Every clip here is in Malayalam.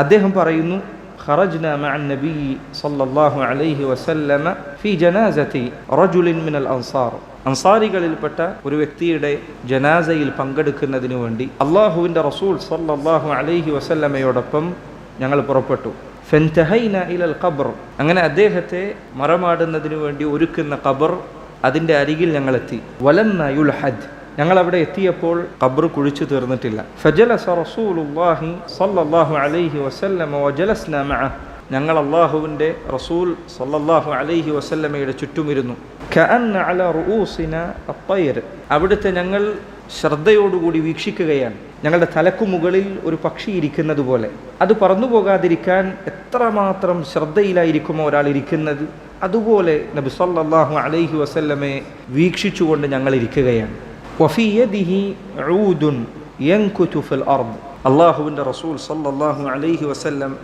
അദ്ദേഹം പറയുന്നു خرجنا مع النبي صلى الله عليه وسلم في جنازة رجل من الأنصار അൻസാരികളിൽപ്പെട്ട ഒരു വ്യക്തിയുടെ ജനാസയിൽ പങ്കെടുക്കുന്നതിന് വേണ്ടി അള്ളാഹുവിൻ്റെ റസൂൽ സല്ലല്ലാഹു അലൈഹി വസല്ലമയോടൊപ്പം ഞങ്ങൾ പുറപ്പെട്ടു ഫെൻതഹൈന ഇലൽ ഖബർ അങ്ങനെ അദ്ദേഹത്തെ മറമാടുന്നതിന് വേണ്ടി ഒരുക്കുന്ന ഖബർ അതിൻ്റെ അരികിൽ ഞങ്ങളെത്തി വലന്ന യുൽഹദ് ഞങ്ങൾ അവിടെ എത്തിയപ്പോൾ ഖബർ കുഴിച്ചു തീർന്നിട്ടില്ല. ഫജലസ റസൂലുള്ളാഹി സല്ലല്ലാഹു അലൈഹി വസല്ലമ വജലസ്ന മഅ ഞങ്ങൾ അള്ളാഹുവിന്റെ റസൂൽ സല്ലല്ലാഹു അലൈഹി വസല്ലമയുടെ ചുറ്റുമിരുന്നു. കഅന്ന അല റൂസിന അത്തയർ അവിടുത്തെ ഞങ്ങൾ ശ്രദ്ധയോടുകൂടി വീക്ഷിക്കുകയാണ്. ഞങ്ങളുടെ തലക്കു മുകളിൽ ഒരു പക്ഷി ഇരിക്കുന്നത് പോലെ. അത് പറന്നു പോകാതിരിക്കാൻ എത്രമാത്രം ശ്രദ്ധയിലായിരിക്കുമോ ഒരാൾ ഇരിക്കുന്നത്? അതുപോലെ നബി സല്ലല്ലാഹു അലൈഹി വസല്ലമയെ വീക്ഷിച്ചുകൊണ്ട് ഞങ്ങൾ ഇരിക്കുകയാണ്. വഫി യദിഹി ഊദുൻ യൻകുതു ഫിൽ അർദ്. അള്ളാഹുവിന്റെ റസൂൽ സല്ലല്ലാഹു അലൈഹി വസല്ലം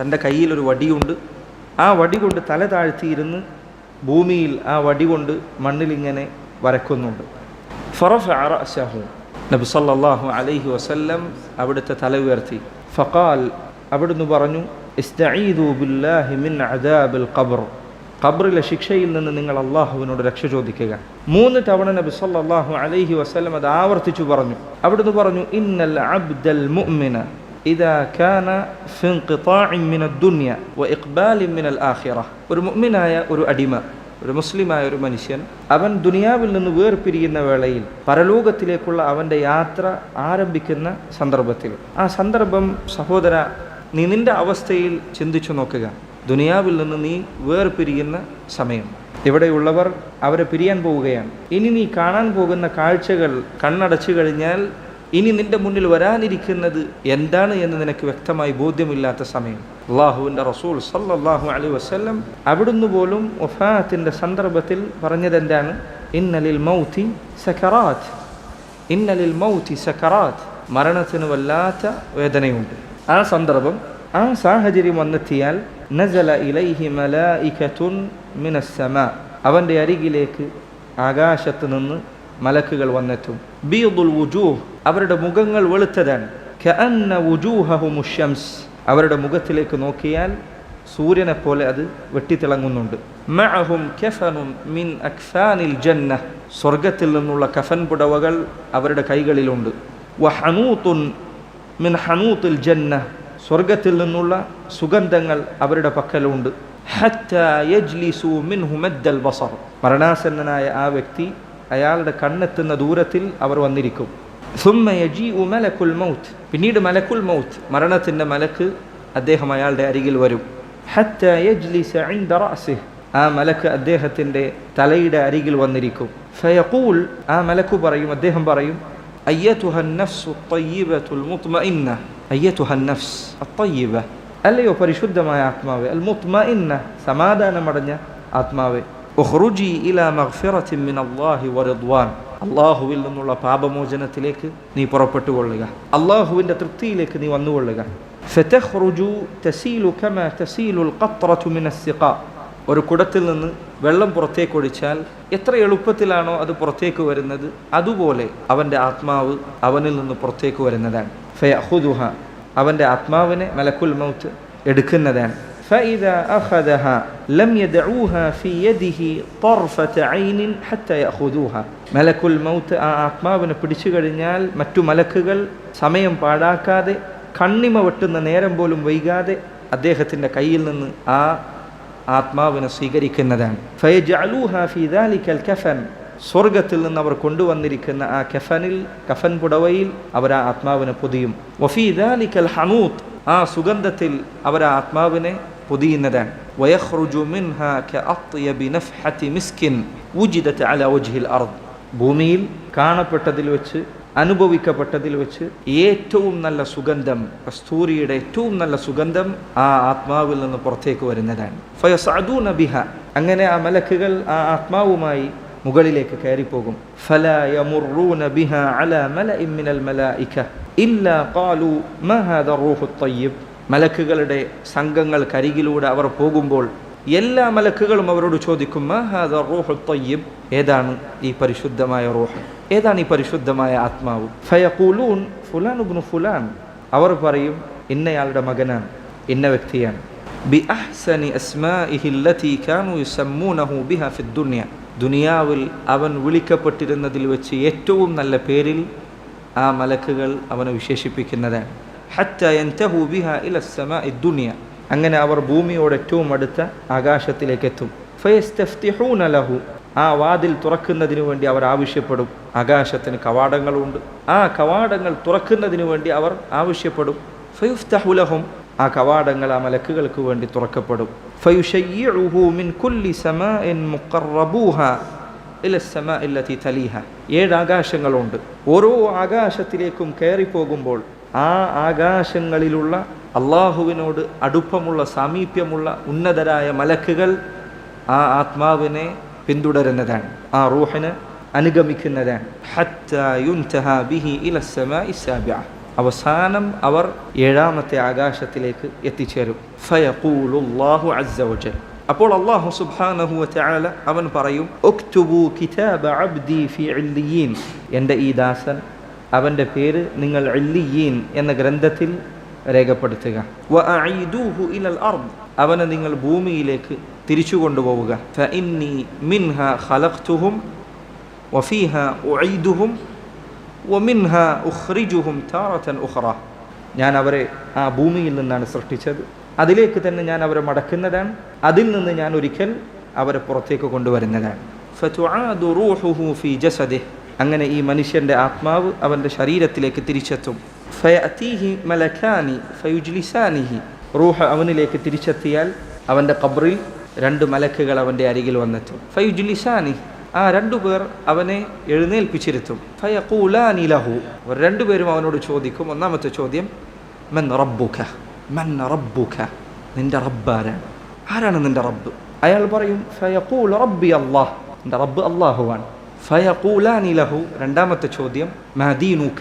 തന്റെ കയ്യിൽ ഒരു വടിയുണ്ട്. ആ വടി കൊണ്ട് തല താഴ്ത്തിയിരുന്ന് ഭൂമിയിൽ ആ വടി കൊണ്ട് മണ്ണിലിങ്ങനെ വരക്കുന്നുണ്ട്. ഫറഫ് റഅസഹു. നബി സല്ലല്ലാഹു അലൈഹി വസല്ലം അവിടുത്തെ തല ഉയർത്തി. ഫഖാൽ അവിടുന്ന് പറഞ്ഞു ഇസ്തഈദു ബില്ലാഹി മിൻ അദാബിൽ ഖബ്ർ. ഖബ്റിലെ ശിക്ഷയിൽ നിന്ന് നിങ്ങൾ അള്ളാഹുവിനോട് രക്ഷ ചോദിക്കുക. മൂന്ന് തവണ നബി സല്ലാഹു അലൈഹി വസ്ലം അത് ആവർത്തിച്ചു പറഞ്ഞു. അവിടുന്ന് പറഞ്ഞു ഇന്നൽ അബ്ദൽ മുഅ്മിന കാന വ മിനൽ ആഖിറ. ഒരു മുഅ്മിനായ ഒരു അടിമ ഒരു മുസ്ലിമായ ഒരു മനുഷ്യൻ അവൻ ദുനിയാവിൽ നിന്ന് വേർപിരിയുന്ന വേളയിൽ പരലോകത്തിലേക്കുള്ള അവന്റെ യാത്ര ആരംഭിക്കുന്ന സന്ദർഭത്തിൽ. ആ സന്ദർഭം സഹോദര നീ നിന്റെ അവസ്ഥയിൽ ചിന്തിച്ചു നോക്കുക. ദുനിയാവിൽ നിന്ന് നീ വേർപിരിയുന്ന സമയം. ഇവിടെയുള്ളവർ അവരെ പിരിയാൻ പോവുകയാണ്. ഇനി നീ കാണാൻ പോകുന്ന കാഴ്ചകൾ കണ്ണടച്ചു കഴിഞ്ഞാൽ ഇനി നിന്റെ മുന്നിൽ വരാനിരിക്കുന്നത് എന്താണ് എന്ന് നിനക്ക് വ്യക്തമായി ബോധ്യമില്ലാത്ത സമയം. അള്ളാഹുവിന്റെ റസൂൽ സല്ലാഹു അലൈഹി വസ്ല്ലം അവിടുന്ന് പോലും ഒഫാത്തിന്റെ സന്ദർഭത്തിൽ പറഞ്ഞത് എന്താണ്? ഇന്നലിൽ മൗത്തി സഖറാത്ത് ഇന്നലിൽ മൗത്തി സഖറാത്ത് മരണത്തിന് വല്ലാത്ത വേദനയുണ്ട്. ആ സന്ദർഭം ആ സാഹചര്യം വന്നെത്തിയാൽ നസല ഇലൈഹി മലായികത്തുൻ മിനസ്സമ അവന്റെ അരികിലേക്ക് ആകാശത്ത് നിന്ന് മലക്കുകൾ വന്നെത്തും. ബീദുൽ വുജൂഹ് അവരുടെ മുഖങ്ങൾ വെളുത്തതാണ്. കഅന്ന വുജൂഹഹുമു അവരുടെ മുഖത്തിലേക്ക് നോക്കിയാൽ സൂര്യനെ പോലെ അത് വെട്ടിത്തിളങ്ങുന്നുണ്ട്. മഅഹും കഫനും മിൻ അക്ഫാനിൽ ജന്ന സ്വർഗത്തിൽ നിന്നുള്ള കഫൻ പുടവകൾ അവരുടെ കൈകളിലുണ്ട്. വഹനൂത്തുൻ മിൻ ഹനൂത്തുൽ ജന്ന സ്വർഗത്തിൽ നിന്നുള്ള സുഗന്ധങ്ങൾ അവരുടെ പക്കലുണ്ട്. ബസർ. മരണാസന്നനായ ആ വ്യക്തി അയാളുടെ കണ്ണെത്തുന്ന ദൂരത്തിൽ അവർ വന്നിരിക്കും. മലക്കുൽ മൗത്ത്. പിന്നീട് മലക്കുൽ മൗത്ത് മരണത്തിന്റെ മലക്ക് അദ്ദേഹം അയാളുടെ അരികിൽ വരും. ആ മലക്ക് അദ്ദേഹത്തിന്റെ തലയുടെ അരികിൽ വന്നിരിക്കും. ഫയഖൂൽ ആ മലക്കു പറയും അദ്ദേഹം പറയും അയ്യത്തുഹൻ നഫ്സു അയ്യത്തുഹ നഫ്സ് അത്തയ്യബ. അല്ലയോ പരിശുദ്ധമായ ആത്മാവ് അൽ മുത്മഇന്ന സമാധാനമടഞ്ഞ ആത്മാവ്. ഉഹ്റുജി ഇലാ മഗ്ഫിറത്തിൻ മിൻ അല്ലാഹി വറദ്വാൻ. അള്ളാഹുവിൽ നിന്നുള്ള പാപമോചനത്തിലേക്ക് നീ പുറപ്പെട്ടുകൊള്ളുക. അള്ളാഹുവിന്റെ തൃപ്തിയിലേക്ക് നീ വന്നുകൊള്ളുക. ഫെറ്റഹ്റുജു തസീലു കമ തസീലുൽ ഖത്രതു മിൻ അസ്സിഖ ഒരു കുടത്തിൽ നിന്ന് വെള്ളം പുറത്തേക്ക് ഒഴിച്ചാൽ എത്ര എളുപ്പത്തിലാണോ അത് പുറത്തേക്ക് വരുന്നത് അതുപോലെ അവന്റെ ആത്മാവ് അവനിൽ നിന്ന് പുറത്തേക്ക് വരുന്നതാണ്. ഫയഹുദുഹ അവൻ്റെ ആത്മാവിനെ മലക്കുൽ മൗത്ത് എടുക്കുന്നതാണ് فإذا أخذها لم يدعوها في يده طرفة عين حتى يأخذوها മലക്കുൽ മൗത്ത് ആ ആത്മാവിനെ പിടിച്ചു കഴിഞ്ഞാൽ മറ്റു മലക്കുകൾ സമയം പാഴാക്കാതെ കണ്ണിമ വെട്ടുന്ന നേരം പോലും വൈകാതെ അദ്ദേഹത്തിൻ്റെ കയ്യിൽ നിന്ന് ആ ആത്മാവിനെ സ്വീകരിക്കുന്നതാണ് ഫയജഅലൂഹാ ഫീ ദാലിക്കൽ കഫൻ സ്വർഗത്തിൽ നിന്ന് അവർ കൊണ്ടുവന്നിരിക്കുന്ന ആ കഫനിൽ കഫൻ പുടവയിൽ അവർ ആ ആത്മാവിനെ പൊതിയും. വഫീദാലിക്കൽ ഹനൂത്ത് ആ സുഗന്ധത്തിൽ അവർ ആ ആത്മാവിനെ പൊതിയുന്നതാണ്. ഭൂമിയിൽ കാണപ്പെട്ടതിൽ വെച്ച് അനുഭവിക്കപ്പെട്ടതിൽ വെച്ച് ഏറ്റവും നല്ല സുഗന്ധം കസ്തൂരിയുടെ ഏറ്റവും നല്ല സുഗന്ധം ആ ആത്മാവിൽ നിന്ന് പുറത്തേക്ക് വരുന്നതാണ്. ഫയസഅദൂന ബിഹ. അങ്ങനെ ആ മലക്കുകൾ ആ ആത്മാവുമായി മുകളിലേക്ക് കയറിപ്പോകും. മലക്കുകളുടെ സംഘങ്ങൾക്കരികിലൂടെ അവർ പോകുമ്പോൾ എല്ലാ മലക്കുകളും അവരോട് ചോദിക്കും "മാ ഹാദാ റൂഹു തയ്യിബ്? ഏതാണ് ഈ പരിശുദ്ധമായ റൂഹ്? ഏതാണ് ഈ പരിശുദ്ധമായ ആത്മാവ്? ഫയഖൂലൂൻ ഫുലാൻ ഇബ്നു ഫുലാൻ. അവർ പറയും ഇന്നയാളുടെ മകനാണ് ഇന്ന വ്യക്തിയാണ്. ബി അഹ്സനി അസ്മാഇഹി അല്ലതി കാനു യുസമ്മൂനഹു ബിഹാ ഫിദ് ദുനിയ. ദുനിയാവിൽ അവൻ വിളിക്കപ്പെട്ടിരുന്നതിൽ വെച്ച് ഏറ്റവും നല്ല പേരിൽ ആ മലക്കുകൾ അവനെ വിശേഷിപ്പിക്കുന്നതാണ് ഹത്ത യൻതഹു ബിഹ ഇല സമാഇ ദുനിയ. അങ്ങനെ അവർ ഭൂമിയോട് ഏറ്റവും അടുത്ത ആകാശത്തിലേക്ക് എത്തും ഫയസ്തഫ്തിഹൂന ലഹു. ആ വാതിൽ തുറക്കുന്നതിന് വേണ്ടി അവർ ആവശ്യപ്പെടും. ആകാശത്തിന് കവാടങ്ങളുണ്ട്. ആ കവാടങ്ങൾ തുറക്കുന്നതിന് വേണ്ടി അവർ ആവശ്യപ്പെടും. ഫയുഫ്തഹുലഹും ആ കവാടങ്ങൾ ആ മലക്കുകൾക്ക് വേണ്ടി തുറക്കപ്പെടും. ഫയുഷയ്യിഉഹു മിൻ കുല്ലി സമാഇൻ മുഖറബൂഹ ഇല സമാഇ അല്ലതി തലീഹ. ഏഴ് ആകാശങ്ങളുണ്ട്. ഓരോ ആകാശത്തിലേക്കും കയറിപ്പോകുമ്പോൾ ആ ആകാശങ്ങളിലുള്ള അള്ളാഹുവിനോട് അടുപ്പമുള്ള സാമീപ്യമുള്ള ഉന്നതരായ മലക്കുകൾ ആ ആത്മാവിനെ പിന്തുടരുന്നതാണ്. ആ റൂഹിന് അനുഗമിക്കുന്നതാണ്. ഹത്താ യുൻതഹ ബിഹി ഇല സമാഇ സാബിഅ. അവസാനം അവർ ഏഴാമത്തെ ആകാശത്തിലേക്ക് എത്തിച്ചേരും. ഫയഖൂലുല്ലാഹു അസ്സവജൽ അപ്പോൾ അള്ളാഹു സുബ്ഹാനഹു വതആല അവൻ പറയും ഉക്തുബു കിതാബ അബ്ദി ഫി ഇല്ലിയീൻ. എന്റെ ഈ ദാസൻ അവന്റെ പേര് നിങ്ങൾ ഇല്ലിയീൻ എന്ന ഗ്രന്ഥത്തിൽ രേഖപ്പെടുത്തുക. വഅഈദൂഹു ഇലൽ അർദ്. അവനെ നിങ്ങൾ ഭൂമിയിലേക്ക് തിരിച്ചു കൊണ്ടുപോവുക. ഫഇന്നി മിൻഹ ഖലഖ്തുഹും വഫീഹ ഉഈദുഹും വമിൻഹ ഉഖ്രിജുഹും താറത്തൻ ഉഹ്റ ഞാൻ അവരെ ആ ഭൂമിയിൽ നിന്നാണ് സൃഷ്ടിച്ചത്. അതിലേക്ക് തന്നെ ഞാൻ അവരെ മടക്കുന്നതാണ്. അതിൽ നിന്ന് ഞാൻ ഒരിക്കൽ അവരെ പുറത്തേക്ക് കൊണ്ടുവരുന്നതാണ്. അങ്ങനെ ഈ മനുഷ്യന്റെ ആത്മാവ് അവന്റെ ശരീരത്തിലേക്ക് തിരിച്ചെത്തും. ഫയുജ്ലിസാനിഹി. റൂഹ അവനിലേക്ക് തിരിച്ചെത്തിയാൽ അവന്റെ കബറിൽ രണ്ട് മലക്കുകൾ അവന്റെ അരികിൽ വന്നെത്തും. ഫയുജ്ലിസാനി ആ രണ്ടുപേർ അവനെ എഴുന്നേൽപ്പിച്ചിരുത്തും. ഫയഖൂലാനിലഹു അവർ രണ്ടുപേരും അവനോട് ചോദിക്കും ഒന്നാമത്തെ ചോദ്യം മൻ റബ്ബുഖ മൻ റബ്ബുഖ നിന്റെ റബ്ബാരാണ് ആരാണ്? നിന്റെ റബ്ബ്? അയാൾ പറയും ഫയഖൂൽ റബ്ബി അള്ളാഹ് നിന്റെ റബ്ബ് അള്ളാഹുവാണ് ഫയഖൂലാനിലഹു രണ്ടാമത്തെ ചോദ്യം മദീനുഖ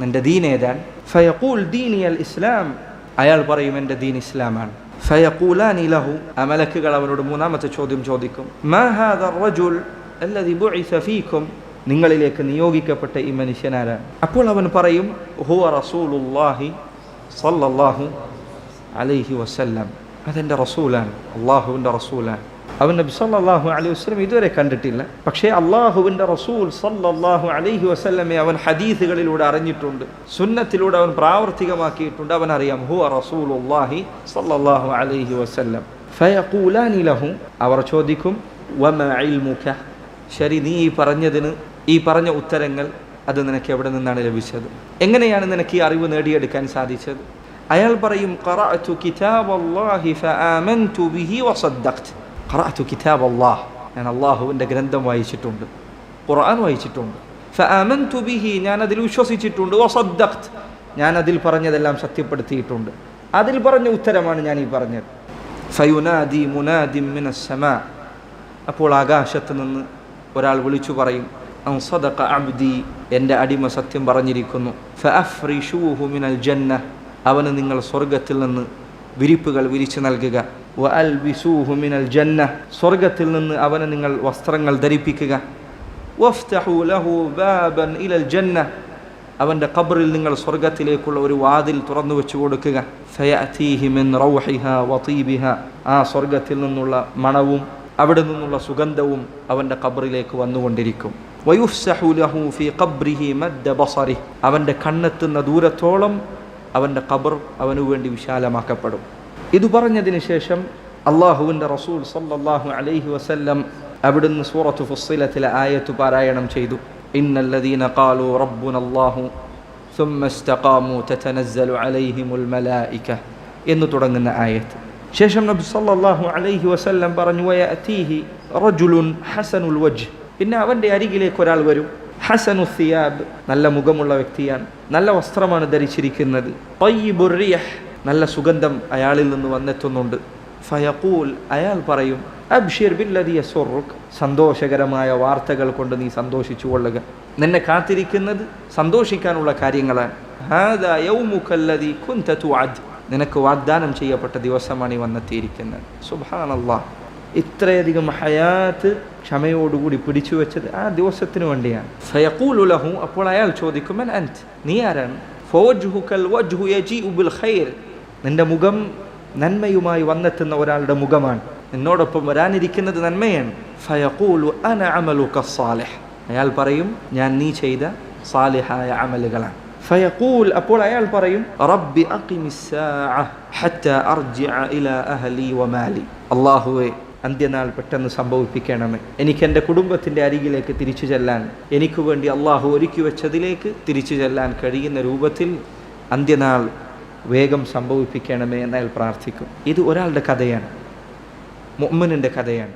നിന്റെ ദീൻ ഏതാണ്? ഫയഖൂൽ ദീനി അൽ ഇസ്ലാം. അയാൾ പറയും എന്റെ ദീൻ ഇസ്ലാമാണ്. ഫയഖൂലാനിലഹു ആ മലക്കുകൾ അവനോട് മൂന്നാമത്തെ ചോദ്യം ചോദിക്കും മാ ഹാദ റജുൽ? അല്ലദി ബുഇസ ഫീക്കും നിങ്ങളിലേക്ക് നിയോഗിക്കപ്പെട്ട ഈ മനുഷ്യനാരാണ്. അപ്പോൾ അവൻ പറയും ഹുവ റസൂലുല്ലാഹി സല്ലല്ലാഹു അലൈഹി വസല്ലം. അതെന്റെ റസൂലാണ് അള്ളാഹുവിന്റെ റസൂലാണ്. അവൻ നബി സല്ലാഹു അലൈഹി വസ്ലം ഇതുവരെ കണ്ടിട്ടില്ല. പക്ഷേ അള്ളാഹുവിന്റെ റസൂൽ സല്ലാഹു അലൈഹി വസ്ലമെ അവൻ ഹദീസുകളിലൂടെ അറിഞ്ഞിട്ടുണ്ട്. സുന്നത്തിലൂടെ അവൻ പ്രാവർത്തികമാക്കിയിട്ടുണ്ട്. അവൻ അറിയാം ഹുവ റസൂലുല്ലാഹി സല്ലാഹു അലൈഹി വസല്ലം. ഫയഖൂലാനി ലഹു അവർ ചോദിക്കും ഇൽമുക? ശരി നീ ഈ പറഞ്ഞതിന് ഈ പറഞ്ഞ ഉത്തരങ്ങൾ അത് നിനക്ക് എവിടെ നിന്നാണ് ലഭിച്ചത്? എങ്ങനെയാണ് നിനക്ക് ഈ അറിവ് നേടിയെടുക്കാൻ സാധിച്ചത്? അയാൾ പറയും ഖറഅതു കിതാബല്ലാഹി ഖറഅതു കിതാബല്ലാഹ്. ഞാൻ അള്ളാഹുവിന്റെ ഗ്രന്ഥം വായിച്ചിട്ടുണ്ട് ഖുർആൻ വായിച്ചിട്ടുണ്ട്. ഫആമൻതു ബിഹി ഞാൻ അതിൽ വിശ്വസിച്ചിട്ടുണ്ട്. വസദ്ദഖ്തു. ഞാൻ അതിൽ പറഞ്ഞതെല്ലാം സത്യപ്പെടുത്തിയിട്ടുണ്ട്. അതിൽ പറഞ്ഞ ഉത്തരമാണ് ഞാൻ ഈ പറഞ്ഞത്. ഫയുനാദി മുനാദിം അപ്പോൾ ആകാശത്ത് നിന്ന് ഒരാൾ വിളിച്ചു പറയും സദഖ അബ്ദി എന്റെ അടിമ സത്യം പറഞ്ഞിരിക്കുന്നു. ഫഅഫ്രിഷൂഹു മിനൽ ജന്ന അവന് നിങ്ങൾ സ്വർഗത്തിൽ നിന്ന് വിരിപ്പുകൾ വിരിച്ചു നൽകുക. വ അൽബിസൂഹു മിനൽ ജന്ന സ്വർഗത്തിൽ നിന്ന് അവന് നിങ്ങൾ വസ്ത്രങ്ങൾ ധരിപ്പിക്കുക. വഫ്തഹു ലഹു ബാബൻ ഇലൽ ജന്ന അവന്റെ ഖബറിൽ നിങ്ങൾ സ്വർഗത്തിലേക്കുള്ള ഒരു വാതിൽ തുറന്നു വെച്ചു കൊടുക്കുക. ഫയഅതീഹി മിൻ റൗഹിഹ വതീബിഹ ആ സ്വർഗത്തിൽ നിന്നുള്ള മണവും അവിടെ നിന്നുള്ള സുഗന്ധവും അവന്റെ കബറിലേക്ക് വന്നുകൊണ്ടിരിക്കും. അവന്റെ കണ്ണെത്തുന്ന ദൂരത്തോളം അവന്റെ ഖബർ അവനു വേണ്ടി വിശാലമാക്കപ്പെടും. ഇത് പറഞ്ഞതിന് ശേഷം അള്ളാഹുവിന്റെ റസൂൽ സല്ലാഹു അലൈഹി വസല്ലം അവിടുന്ന് സൂറത്ത് ഫുസ്സിലത്തിലെ ആയത്ത് പാരായണം ചെയ്തു. ഇന്നല്ലദീന കാലു റബ്ബുൻ അള്ളാഹു തതനസ്സലു അലൈഹിമുൽ മലായിക എന്ന് തുടങ്ങുന്ന ആയത്ത്. ശേഷം നബി സല്ലാഹു അലൈഹി വസല്ലം പറഞ്ഞു വയഅതീഹി റജുലുൻ ഹസനുൽ വജ്ഹ്. പിന്നെ അവന്റെ അരികിലേക്ക് ഒരാൾ വരും. ഹസനു സിയാബ് നല്ല മുഖമുള്ള വ്യക്തിയാണ്. നല്ല വസ്ത്രമാണ് ധരിച്ചിരിക്കുന്നത്. തയ്യിബുർ റിയഹ്. നല്ല സുഗന്ധം അയാളിൽ നിന്ന് വന്നെത്തുന്നുണ്ട്. ഫയഖൂൽ അയാൾ പറയും അബ്ഷിർ ബില്ലതിയ സൊറുഖ് സന്തോഷകരമായ വാർത്തകൾ കൊണ്ട് നീ സന്തോഷിച്ചു കൊള്ളുക. നിന്നെ കാത്തിരിക്കുന്നത് സന്തോഷിക്കാനുള്ള കാര്യങ്ങളാണ്. ഹാദാ യൗമുക്കല്ലദി കുൻത തുഅദ്. നിനക്ക് വാഗ്ദാനം ചെയ്യപ്പെട്ട ദിവസമാണ് ഈ വന്നെത്തിയിരിക്കുന്നത്. സുബ്ഹാനല്ലാഹ് ഇത്രയധികം ഹയാത്ത് ക്ഷമയോടുകൂടി പിടിച്ചു വെച്ചത് ആ ദിവസത്തിന് വേണ്ടിയാണ്. ഫയഖൂലു ലഹു അപ്പോൾ അയാൾ ചോദിക്കും "മൻ അൻത്? നീ ആരാണ്? നിന്റെ മുഖം നന്മയുമായി വന്നെത്തുന്ന ഒരാളുടെ മുഖമാണ്. എന്നോടൊപ്പം വരാനിരിക്കുന്നത് നന്മയാണ്. ഫയഖൂലു അന അയാൾ പറയും ഞാൻ നീ ചെയ്ത സാലിഹായ അമലുകളാണ്. ഫയഖൂൽ അപ്പോൾ അയാൾ പറയും റബ്ബി ഹത്ത അർജിഅ ഇലാ അഹ്ലി വമാലി അല്ലാഹുവേ അന്ത്യനാൾ പെട്ടെന്ന് സംഭവിപ്പിക്കണമേ. എനിക്ക് എന്റെ കുടുംബത്തിന്റെ അരികിലേക്ക് തിരിച്ചു ചെല്ലാൻ എനിക്ക് വേണ്ടി അള്ളാഹു ഒരുക്കി വെച്ചതിലേക്ക് തിരിച്ചു ചെല്ലാൻ കഴിയുന്ന രൂപത്തിൽ അന്ത്യനാൾ വേഗം സംഭവിപ്പിക്കണമേ എന്നയാൾ പ്രാർത്ഥിക്കും. ഇത് ഒരാളുടെ കഥയാണ്. മുഅ്മിനിന്റെ കഥയാണ്.